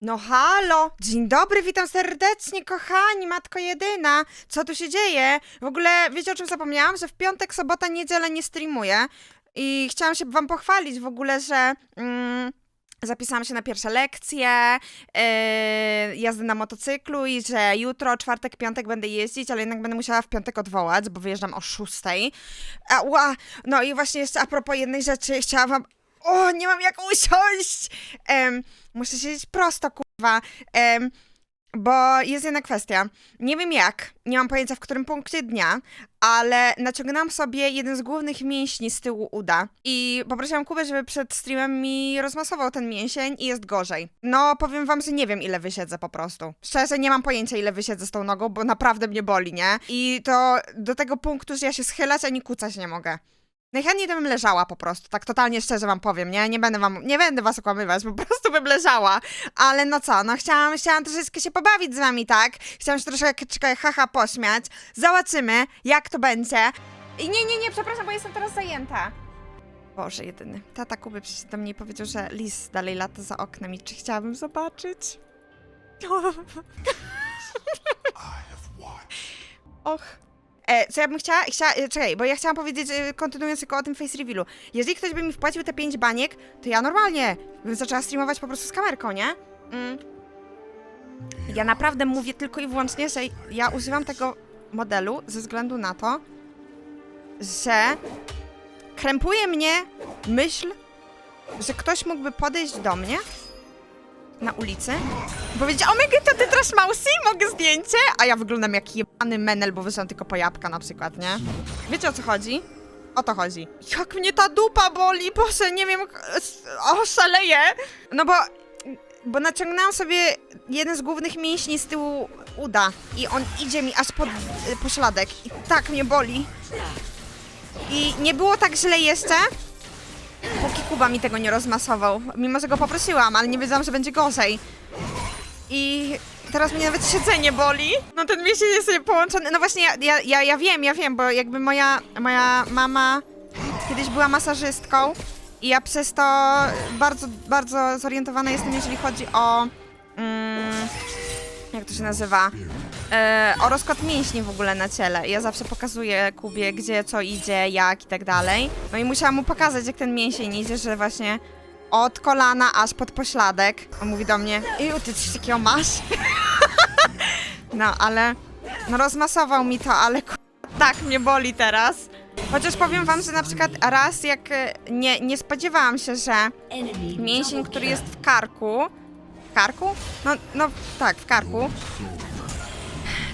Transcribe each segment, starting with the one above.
No halo, dzień dobry, witam serdecznie, kochani, matko jedyna. Co tu się dzieje? W ogóle wiecie o czym zapomniałam? Że w piątek, sobota, niedzielę nie streamuję. I chciałam się wam pochwalić w ogóle, że mm, zapisałam się na pierwsze lekcje yy, jazdy na motocyklu i że jutro, czwartek, piątek będę jeździć, ale jednak będę musiała w piątek odwołać, bo wyjeżdżam o szóstej. A, ła, no i właśnie jeszcze a propos jednej rzeczy, chciałam wam... O, nie mam jak usiąść! Em, muszę siedzieć prosto, kurwa. Bo jest jedna kwestia. Nie wiem jak, nie mam pojęcia w którym punkcie dnia, ale naciągnęłam sobie jeden z głównych mięśni z tyłu uda i poprosiłam Kubę, żeby przed streamem mi rozmasował ten mięsień i jest gorzej. No, powiem wam, że nie wiem ile wysiedzę po prostu. Szczerze, nie mam pojęcia ile wysiedzę z tą nogą, bo naprawdę mnie boli, nie? I to do tego punktu, że ja się schylać ani kucać nie mogę. Najchętniej to bym leżała po prostu, tak totalnie szczerze wam powiem, nie? Nie będę wam, nie będę was okłamywać, po prostu bym leżała. Ale no co, no chciałam, chciałam troszeczkę się pobawić z wami, tak? Chciałam się troszeczkę haha pośmiać. Zobaczymy, jak to będzie. I nie, nie, nie, przepraszam, bo jestem teraz zajęta. Boże, jedyny. Tata Kuby przyszedł do mnie powiedział, że lis dalej lata za oknem i czy chciałabym zobaczyć? Och. E, co ja bym chciała, e, czekaj, bo ja chciałam powiedzieć, e, kontynuując tylko o tym face revealu. Jeżeli ktoś by mi wpłacił te 5 baniek, to ja normalnie bym zaczęła streamować po prostu z kamerką, nie? Mm. Ja naprawdę mówię tylko i wyłącznie, że ja używam tego modelu ze względu na to, że krępuje mnie myśl, że ktoś mógłby podejść do mnie na ulicy i powiedzieć, o my to ty trash mousy, mogę zdjęcie? A ja wyglądam jak jebany menel, bo wyszłam tylko po jabłka na przykład, nie? Wiecie o co chodzi? O to chodzi. Jak mnie ta dupa boli, Boże, nie wiem, o, szaleję. No bo, bo naciągnęłam sobie jeden z głównych mięśni z tyłu uda i on idzie mi aż pod y, pośladek i tak mnie boli. I nie było tak źle jeszcze, póki Kuba mi tego nie rozmasował. Mimo, że go poprosiłam, ale nie wiedziałam, że będzie gorzej. I teraz mnie nawet siedzenie boli. No ten mięsień jest sobie połączony. No właśnie, ja, ja, ja, ja wiem, ja wiem, bo jakby moja, moja mama kiedyś była masażystką i ja przez to bardzo, bardzo zorientowana jestem, jeżeli chodzi o... Mm, jak to się nazywa? E, o rozkład mięśni w ogóle na ciele. Ja zawsze pokazuję Kubie, gdzie co idzie, jak i tak dalej. No i musiałam mu pokazać, jak ten mięsień idzie, że właśnie od kolana aż pod pośladek. On mówi do mnie, Iu, ty coś takiego masz? no, ale no rozmasował mi to, ale ku- tak mnie boli teraz. Chociaż powiem wam, że na przykład raz jak e, nie, nie spodziewałam się, że mięsień, który jest w karku, karku? No, no tak, w karku,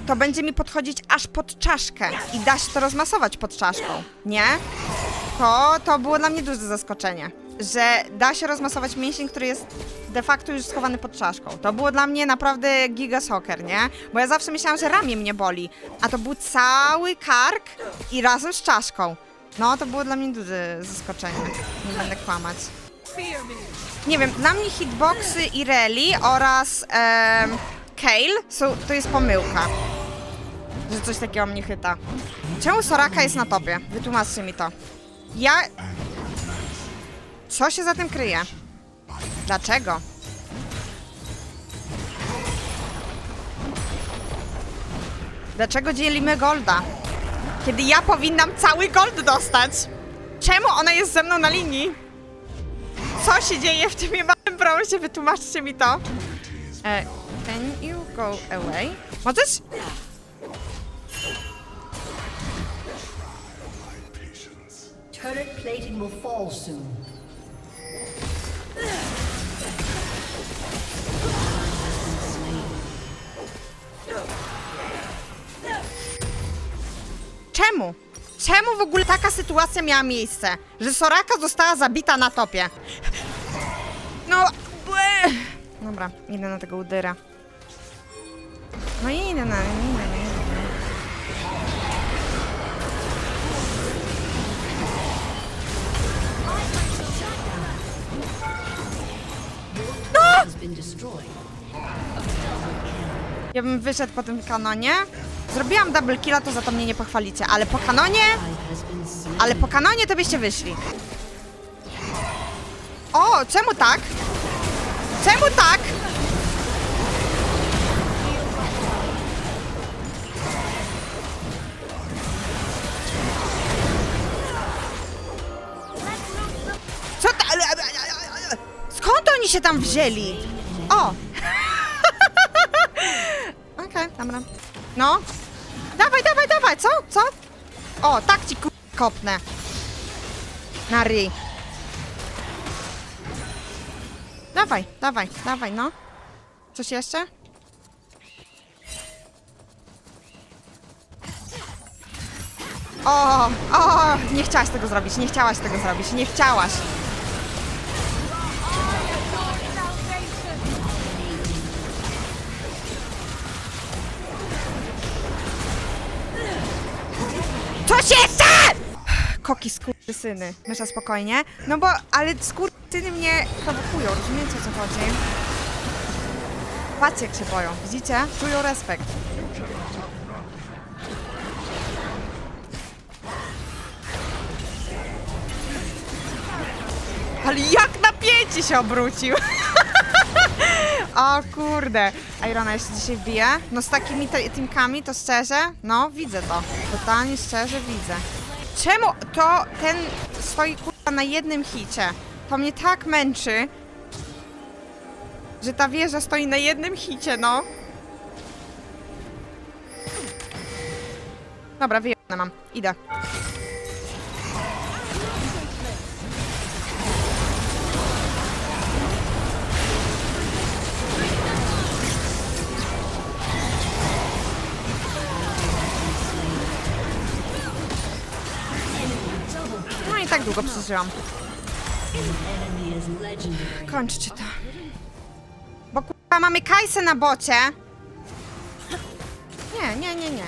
to będzie mi podchodzić aż pod czaszkę i da się to rozmasować pod czaszką, nie? To, to było dla mnie duże zaskoczenie, że da się rozmasować mięsień, który jest de facto już schowany pod czaszką. To było dla mnie naprawdę giga soccer, nie? Bo ja zawsze myślałam, że ramię mnie boli, a to był cały kark i razem z czaszką. No, to było dla mnie duże zaskoczenie, nie będę kłamać. Nie wiem, dla mnie hitboxy i rally oraz em, Kale to jest pomyłka. Że coś takiego mnie chyta. Czemu Soraka jest na topie? Wytłumaczcie mi to. Ja... Co się za tym kryje? Dlaczego? Dlaczego dzielimy golda? Kiedy ja powinnam cały gold dostać? Czemu ona jest ze mną na linii? Co się dzieje w tym jebanym brązie? Wytłumaczcie mi to. E, can you go away? Możesz? Turret plating will fall soon. Czemu? Czemu w ogóle taka sytuacja miała miejsce? Że Soraka została zabita na topie? No... ble. Dobra, idę na tego udyra. No i idę na... Idę, na- Ja bym wyszedł po tym kanonie. Zrobiłam double killa, to za to mnie nie pochwalicie, ale po kanonie... Ale po kanonie to byście wyszli. O, czemu tak? Czemu tak? Tam wzięli? O! Okej, dobra. No. Dawaj, dawaj, dawaj, co? Co? O, tak ci kopnę. Na ryj. Dawaj, dawaj, dawaj, no. Coś jeszcze? O, o, nie chciałaś tego zrobić, nie chciałaś tego zrobić, nie chciałaś. Się chce? Koki skurczysyny. Mysza spokojnie. No bo, ale skurczysyny mnie prowokują, rozumiecie o co chodzi? Patrzcie jak się boją, widzicie? Czują respekt. Ale jak napięcie się obrócił! O kurde. Irona jeszcze dzisiaj wbije. No z takimi te- teamkami to szczerze, no widzę to. Totalnie szczerze widzę. Czemu to ten stoi kurwa na jednym hicie? To mnie tak męczy, że ta wieża stoi na jednym hicie, no. Dobra, wyjebane mam. Idę. Tak długo przeżyłam. Kończcie to. Bo kurwa mamy Kajsę na bocie. Nie, nie, nie, nie.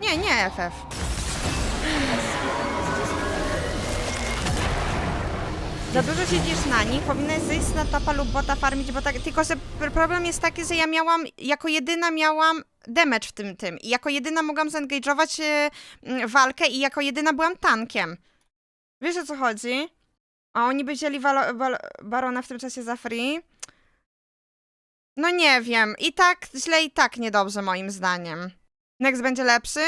Nie, nie, FF. Za dużo siedzisz na nich, powinnaś zejść na topa lub bota farmić, bo tak, tylko że pr- problem jest taki, że ja miałam, jako jedyna miałam damage w tym tym i jako jedyna mogłam zengage'ować e, walkę i jako jedyna byłam tankiem. Wiesz o co chodzi? A oni by wzięli walo, barona w tym czasie za free? No nie wiem. I tak źle, i tak niedobrze moim zdaniem. Next będzie lepszy?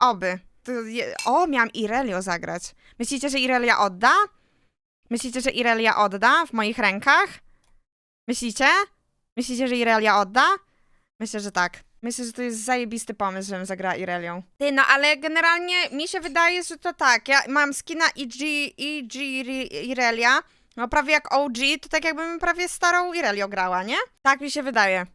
Oby. Je, o, miałam Irelio zagrać. Myślicie, że Irelia odda? Myślicie, że Irelia odda w moich rękach? Myślicie? Myślicie, że Irelia odda? Myślę, że tak. Myślę, że to jest zajebisty pomysł, żebym zagrała Irelią. Ty, no ale generalnie mi się wydaje, że to tak. Ja mam skina EG Ri- Irelia. No prawie jak OG, to tak jakbym prawie starą Irelią grała, nie? Tak mi się wydaje.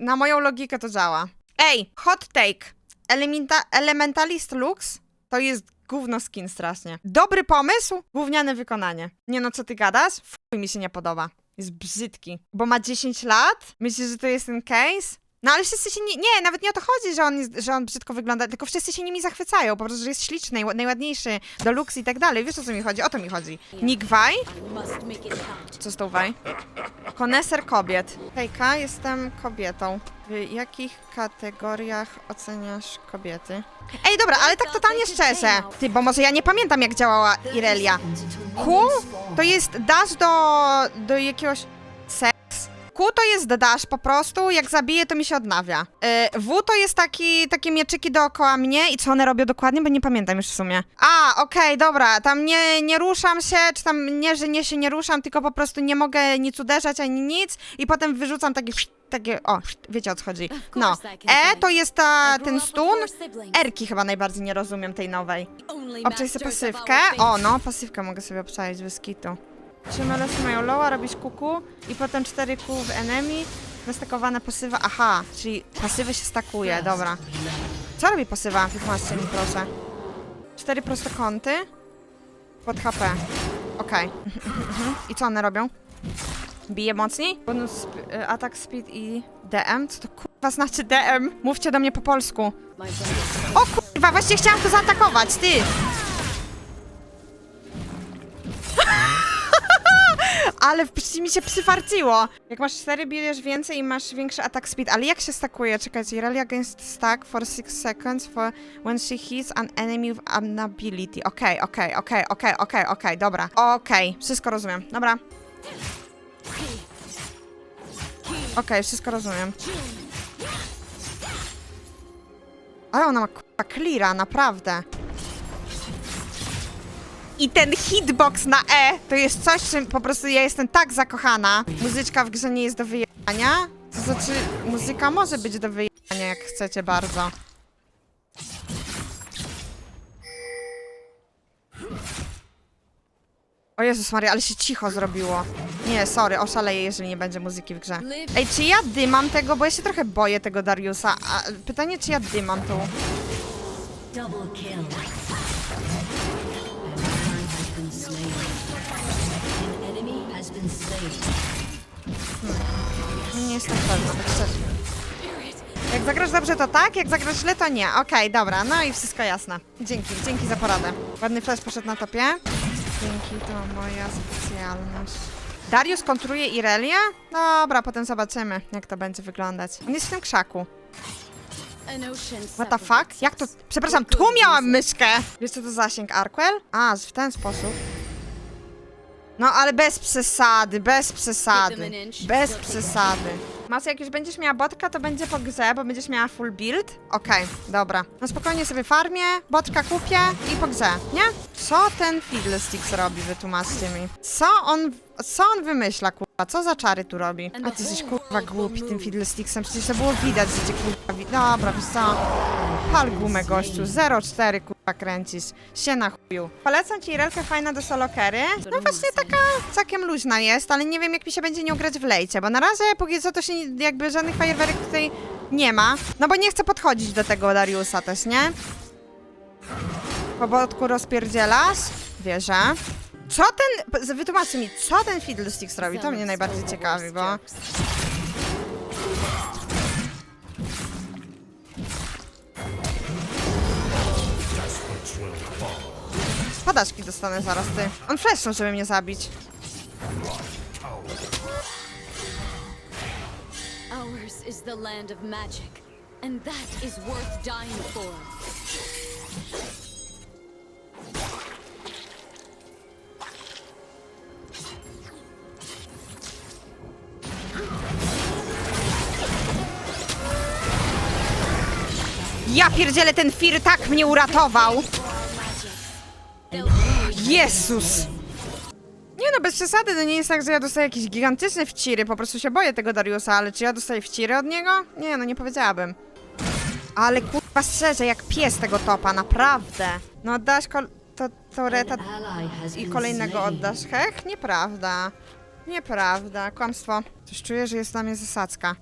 Na moją logikę to działa. Ej, hot take. Elementa Elementalist Lux to jest gówno skin strasznie. Dobry pomysł, gówniane wykonanie. Nie no, co ty gadasz? Fuj, mi się nie podoba. Jest brzydki. Bo ma 10 lat? Myślisz, że to jest ten case? No ale wszyscy się nie... Nie, nawet nie o to chodzi, że on, jest, że on brzydko wygląda, tylko wszyscy się nimi zachwycają, po prostu, że jest śliczny, najła- najładniejszy, looks i tak dalej. Wiesz o co mi chodzi? O to mi chodzi. Nick. Co z tą Vaj? Koneser kobiet. Hejka, jestem kobietą. W jakich kategoriach oceniasz kobiety? Ej, dobra, ale tak totalnie szczerze. Ty, bo może ja nie pamiętam, jak działała Irelia. Q to jest dash do, do jakiegoś seks. Q to jest dash po prostu, jak zabiję, to mi się odnawia. Y, w to jest taki, takie mieczyki dookoła mnie i co one robią dokładnie, bo nie pamiętam już w sumie. A, okej, dobra, tam nie, nie ruszam się, czy tam nie, że nie się nie ruszam, tylko po prostu nie mogę nic uderzać ani nic i potem wyrzucam takie, takie o, wiecie o co chodzi. No, E to jest ta, ten stun, Erki chyba najbardziej nie rozumiem tej nowej. Obczaj sobie pasywkę. O, no, pasywkę mogę sobie obczaić bez kitu. Trzy melosy mają lowa, robisz kuku i potem cztery kół w enemy. Wystakowana pasywa. Aha, czyli pasywy się stakuje, dobra. Co robi pasywa? Wytłumaczcie mi proszę. Cztery prostokąty pod HP. Okej. I co one robią? Bije mocniej? Bonus sp- y, atak speed i DM? Co to kurwa znaczy DM? Mówcie do mnie po polsku. O kurwa, właśnie chciałam to zaatakować, ty! Ale w- mi się przyfarciło. Jak masz 4, bierzesz więcej i masz większy attack speed. Ale jak się stakuje? Czekajcie. Rally against stack for 6 seconds for when she hits an enemy with an ability. Okej, okej, okej, okej, okej, okej, dobra. Okej, wszystko rozumiem. Dobra. Okej, wszystko rozumiem. Ale ona ma kurwa cleara, naprawdę. I ten hitbox na E to jest coś, czym po prostu ja jestem tak zakochana. Muzyczka w grze nie jest do wyjechania. To znaczy, muzyka może być do wyjechania, jak chcecie bardzo. O Jezus Maria, ale się cicho zrobiło. Nie, sorry, oszaleję, jeżeli nie będzie muzyki w grze. Ej, czy ja dymam tego, bo ja się trochę boję tego Dariusa. A pytanie, czy ja dymam tu? Double kill. Nie jestem pewna, tak szczerze. Jak zagrasz dobrze, to tak, jak zagrasz źle, to nie. Okej, dobra, no i wszystko jasne. Dzięki, dzięki za poradę. Ładny flash poszedł na topie. Dzięki, to moja specjalność. Darius kontruje Irelię? Dobra, potem zobaczymy, jak to będzie wyglądać. On jest w tym krzaku. What the fuck? Jak to? Przepraszam, tu miałam myszkę! Wiesz co to zasięg Arkwell? A, w ten sposób. No, ale bez przesady, bez przesady. Bez przesady. Masa, jak już będziesz miała botka, to będzie po grze, bo będziesz miała full build. Okej, dobra. No spokojnie sobie farmię, botka kupię i po grze, nie? Co ten Fiddlesticks robi, wytłumaczcie mi. Co on, co on wymyśla, kurwa? Co za czary tu robi? A ty jesteś kurwa głupi tym Fiddlesticksem, przecież to było widać, że cię kurwa wi- Dobra, wiesz co? Pal gumę, gościu. 0,4 kurwa kręcisz. Sie na chuju. Polecam ci relkę fajna do solokery. No właśnie taka całkiem luźna jest, ale nie wiem jak mi się będzie nią grać w lejcie, bo na razie póki co to się nie- jakby żadnych fajerwerek tutaj nie ma. No bo nie chcę podchodzić do tego Dariusa też, nie? Po rozpierdzielasz? Wierzę. Co ten... Wytłumaczcie mi, co ten Fiddlesticks robi? To mnie najbardziej ciekawi, bo... Padaczki dostanę zaraz, ty. On fleszą, żeby mnie zabić. Ours is the land of magic, and that is worth dying for. Ja pierdzielę, ten Fir tak mnie uratował! Jezus! No, przesady, to nie jest tak, że ja dostaję jakieś gigantyczne wciry, po prostu się boję tego Dariusa, ale czy ja dostaję wciry od niego? Nie, no nie powiedziałabym. Ale kurwa szczerze, jak pies tego topa, naprawdę. No oddasz kol... to, to reta i kolejnego oddasz. Hech? Nieprawda. Nieprawda, kłamstwo. Coś czuję, że jest na mnie zasadzka.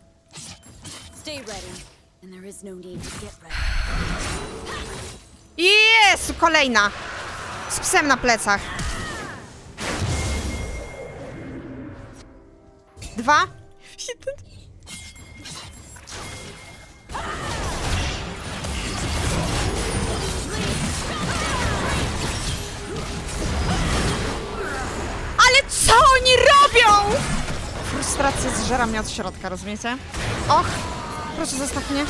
No. Jezu, kolejna! Z psem na plecach. Dwa. Ale co oni robią? Frustracja zżera mnie od środka, rozumiecie? Och, proszę zostaw mnie.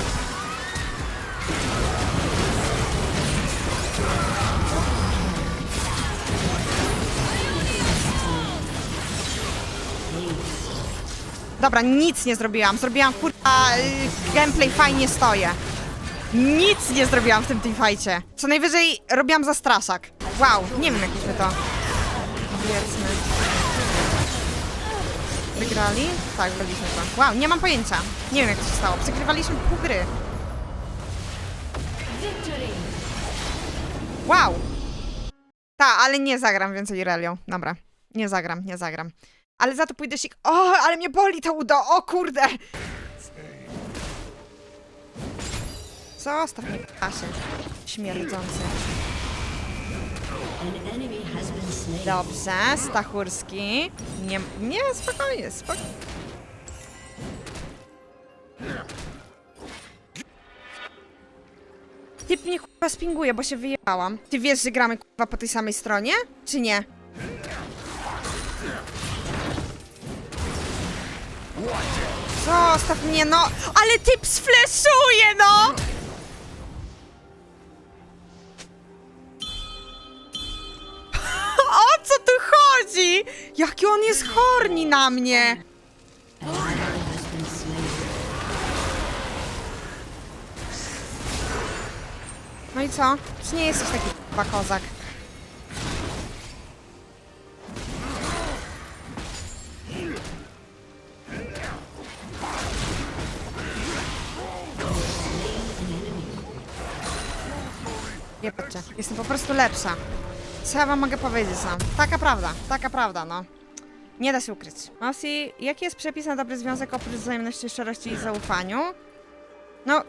Dobra, nic nie zrobiłam. Zrobiłam kurwa y, gameplay fajnie stoję. Nic nie zrobiłam w tym teamfightie. Co najwyżej robiłam zastraszak. Wow, nie wiem jakbyśmy to. Powiedzmy. Wygrali? Tak, byliśmy to. Wow, nie mam pojęcia. Nie wiem jak to się stało. Przegrywaliśmy pół gry. Wow. Ta, ale nie zagram więcej Relią. Dobra. Nie zagram, nie zagram. Ale za to pójdę się... O, ale mnie boli to udo! O kurde! Zostaw mnie, Kasie. Śmierdzący. Dobrze, Stachurski. Nie, nie, spokojnie, spokojnie. Typ mnie kurwa spinguje, bo się wyjechałam. Ty wiesz, że gramy kurwa po tej samej stronie? Czy nie? Zostaw mnie, no! Ale typ sfleszuje, no! O co tu chodzi? Jaki on jest horni na mnie! No i co? Czy nie jesteś taki kozak? Jestem po prostu lepsza. Co ja wam mogę powiedzieć, no? Taka prawda, taka prawda, no. Nie da się ukryć. Mosi, jaki jest przepis na dobry związek oprócz wzajemności, szczerości i zaufaniu? No,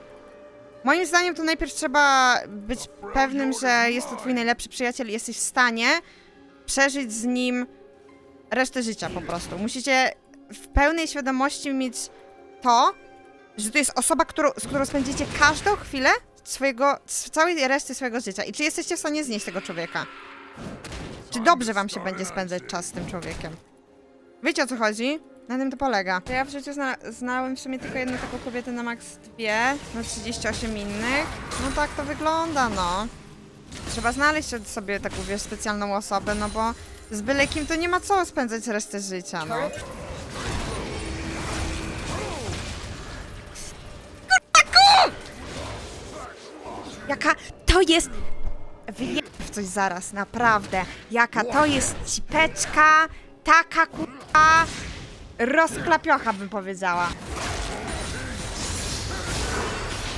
moim zdaniem to najpierw trzeba być pewnym, że jest to twój najlepszy przyjaciel i jesteś w stanie przeżyć z nim resztę życia po prostu. Musicie w pełnej świadomości mieć to, że to jest osoba, którą, z którą spędzicie każdą chwilę swojego, całej reszty swojego życia. I czy jesteście w stanie znieść tego człowieka? Czy dobrze wam się będzie spędzać czas z tym człowiekiem? Wiecie o co chodzi? Na tym to polega. Ja w życiu zna znałem w sumie tylko jedną taką kobietę na max dwie, no 38 innych. No tak to wygląda, no. Trzeba znaleźć sobie taką, wiesz, specjalną osobę, no bo z byle kim to nie ma co spędzać resztę życia, no. To jest... W coś zaraz, naprawdę. Jaka to jest cipeczka, taka kurwa... Rozklapiocha bym powiedziała.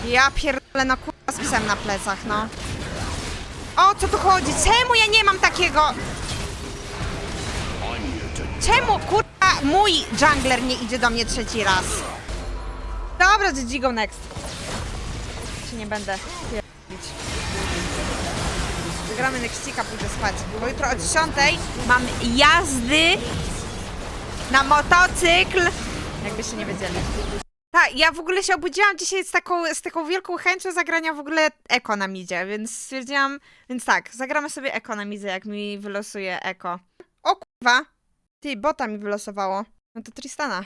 Ja pierdolę, no kurwa z psem na plecach, no. O co tu chodzi? Czemu ja nie mam takiego... Czemu kurwa mój jungler nie idzie do mnie trzeci raz? Dobra, GG go next. Się nie będę. Wygramy nextika, pójdę spać. Bo jutro o 10 mam jazdy na motocykl. Jakbyście nie wiedzieli. Tak, ja w ogóle się obudziłam dzisiaj z taką, z taką wielką chęcią zagrania w ogóle Eko na midzie, więc stwierdziłam, więc tak, zagramy sobie Eko na midzie, jak mi wylosuje Eko. O kurwa! Ty, bota mi wylosowało. No to Tristana.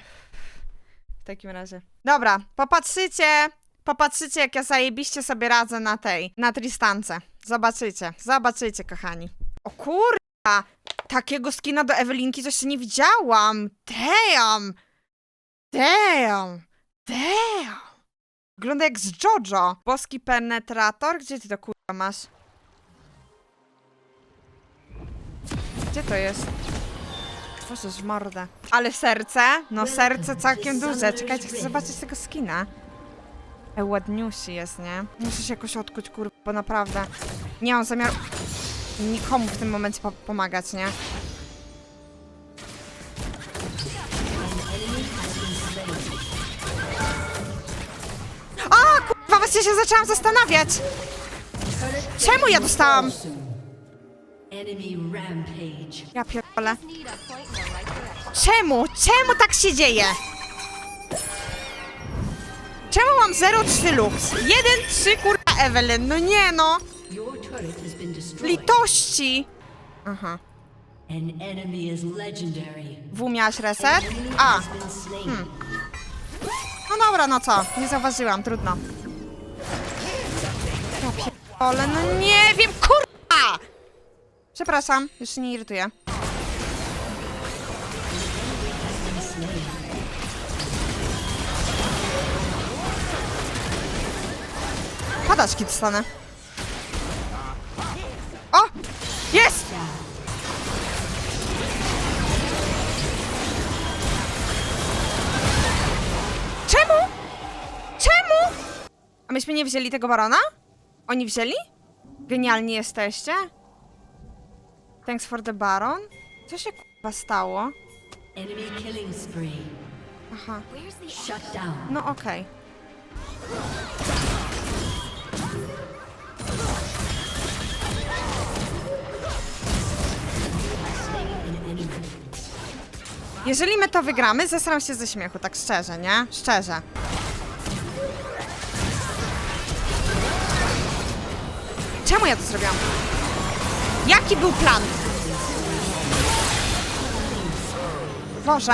W takim razie. Dobra, popatrzycie, popatrzycie jak ja zajebiście sobie radzę na tej, na Tristance. Zobaczycie, zobaczycie, kochani. O kurwa! Takiego skina do Ewelinki to jeszcze nie widziałam. Damn! Damn! Damn! Wygląda jak z Jojo. Boski penetrator? Gdzie ty to kurwa masz? Gdzie to jest? W mordę. Ale serce? No serce całkiem duże. Czekajcie, chcę zobaczyć tego skina. Ładniusi jest, nie? Muszę się jakoś odkuć, kurwa, bo naprawdę nie mam zamiaru nikomu w tym momencie po pomagać, nie? A, kurwa, właśnie się zaczęłam zastanawiać. Czemu ja dostałam? Ja pierdolę. Czemu? Czemu tak się dzieje? Czemu mam 0,3 lux? 1,3 kurwa Evelyn, no nie no. Litości. Aha. W miałaś reset? A, slain. no dobra, no co? Nie zauważyłam, trudno. Ja pierdolę, no nie wiem, kurwa! Przepraszam, już się nie irytuję. Padaczki dostanę. O! Jest! Czemu? Czemu? A myśmy nie wzięli tego barona? Oni wzięli? Genialni jesteście. Thanks for the baron. Co się kurwa stało? Aha, no okej. Slain Jeżeli my to wygramy, zesram się ze śmiechu, tak szczerze, nie? Szczerze. Czemu ja to zrobiłam? Jaki był plan? Boże,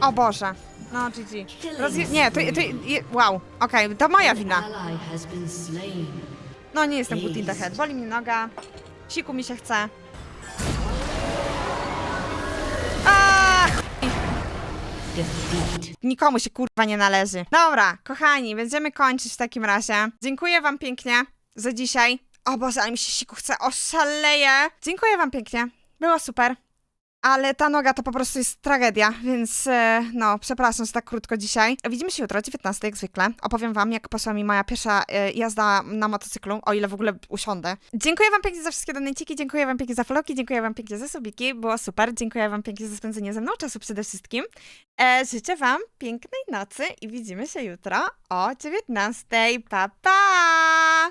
o Boże. No, GG. Rozje- nie, to, to, wow, okej, to moja wina. No, nie jestem good in the head. Boli mnie noga, siku mi się chce. Nikomu się kurwa nie należy. Dobra, kochani, będziemy kończyć w takim razie. Dziękuję wam pięknie za dzisiaj. O Boże, ale mi się siku chce, oszaleję. Dziękuję wam pięknie. Było super. Ale ta noga to po prostu jest tragedia, więc e, no, przepraszam, że tak krótko dzisiaj. Widzimy się jutro o 19 jak zwykle. Opowiem wam, jak poszła mi moja pierwsza e, jazda na motocyklu, o ile w ogóle usiądę. Dziękuję wam pięknie za wszystkie donajciki, dziękuję wam pięknie za followki, dziękuję wam pięknie za subiki, było super, dziękuję wam pięknie za spędzenie ze mną czasu przede wszystkim. E, życzę wam pięknej nocy i widzimy się jutro o 19. Pa, pa!